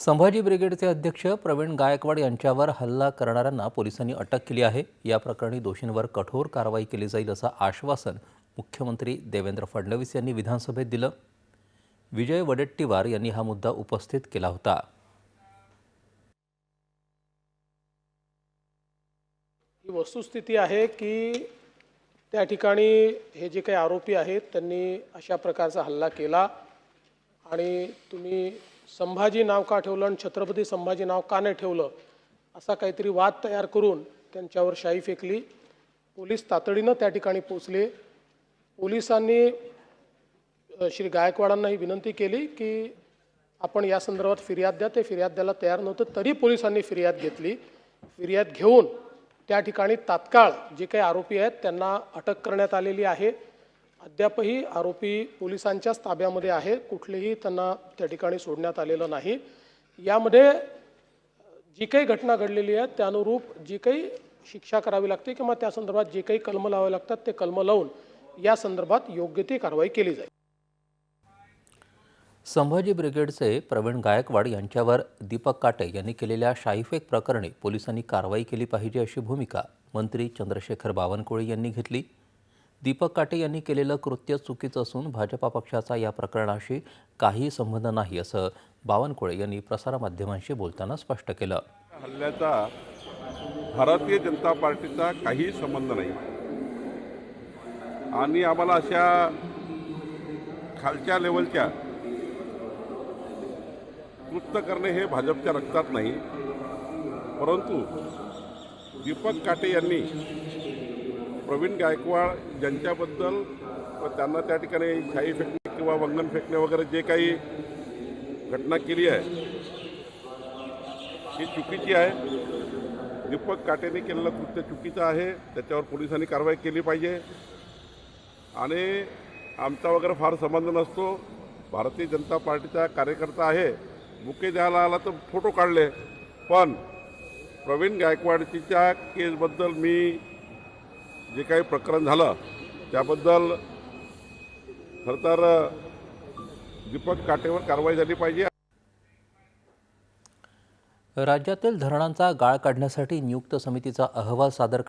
संभाजी ब्रिगेडचे अध्यक्ष प्रवीण गायकवाड यांच्यावर हल्ला करणाऱ्यांना पोलिसांनी अटक केली आहे. या प्रकरणी दोषींवर कठोर कारवाई केली जाईल असं आश्वासन मुख्यमंत्री देवेंद्र फडणवीस यांनी विधानसभेत दिलं. विजय वडेट्टीवार यांनी हा मुद्दा उपस्थित केला होता. ही वस्तुस्थिती आहे की त्या ठिकाणी हे जे काही आरोपी आहेत त्यांनी अशा प्रकारचा हल्ला केला आणि तुम्ही संभाजी नाव का ठेवलं आणि छत्रपती संभाजी नाव का नाही ठेवलं असा काहीतरी वाद तयार करून त्यांच्यावर शाई फेकली. पोलीस तातडीनं त्या ठिकाणी पोचले पोलिसांनी श्री गायकवाडांना ही विनंती केली की आपण या संदर्भात फिर्याद द्या. ते फिर्याद द्यायला तयार नव्हतं तरी पोलिसांनी फिर्याद घेतली. फिर्याद घेऊन त्या ठिकाणी तात्काळ जे काही आरोपी आहेत त्यांना अटक करण्यात आलेली आहे. अद्यापही आरोपी पोलिसांच्याच ताब्यामध्ये आहे. कुठलेही त्यांना त्या ठिकाणी सोडण्यात आलेलं नाही. यामध्ये जी काही घटना घडलेली आहे त्यानुरूप जी काही शिक्षा करावी लागते किंवा त्या संदर्भात जे काही कलम लावावे लागतात ते कलम लावून या संदर्भात योग्य ती कारवाई केली जाईल. संभाजी ब्रिगेडचे प्रवीण गायकवाड यांच्यावर दीपक काटे यांनी केलेल्या शाईफेक प्रकरणी पोलिसांनी कारवाई केली पाहिजे अशी भूमिका मंत्री चंद्रशेखर बावनकुळे यांनी घेतली. दीपक काटे यांनी केलेलं कृत्य चुकीचं असून भाजपा पक्षाचा या प्रकरणाशी काही संबंध नाही असं बावनकुळे यांनी प्रसारमाध्यमांशी बोलताना स्पष्ट केलं. हल्ल्याचा भारतीय जनता पार्टीचा काही संबंध नाही. आणि आम्हाला अशा खालच्या लेवलच्या कृत्य करणे हे भाजपच्या रक्तात नाही. परंतु दीपक काटे यांनी प्रवीण गायकवाड ज्यांच्याबद्दल व त्यांना त्या ठिकाणी शाई फेकणे किंवा वंगण फेकणे वगैरे जे काही घटना केली आहे ही चुकीची आहे. दीपक काटेने केलेलं कृत्य चुकीचं आहे. त्याच्यावर पोलिसांनी कारवाई केली पाहिजे. आणि आमचा वगैरे फार संबंध नसतो. भारतीय जनता पार्टीचा कार्यकर्ता आहे. बुके द्यायला आला तर फोटो काढले. पण प्रवीण गायकवाडच्या केसबद्दल मी जे काही प्रकरण झालं त्याबद्दल खरं तर दीपक काटेवर कारवाई झाली पाहिजे. राज्यातील धरणांचा गाळ काढण्यासाठी नियुक्त समितीचा अहवाल सादर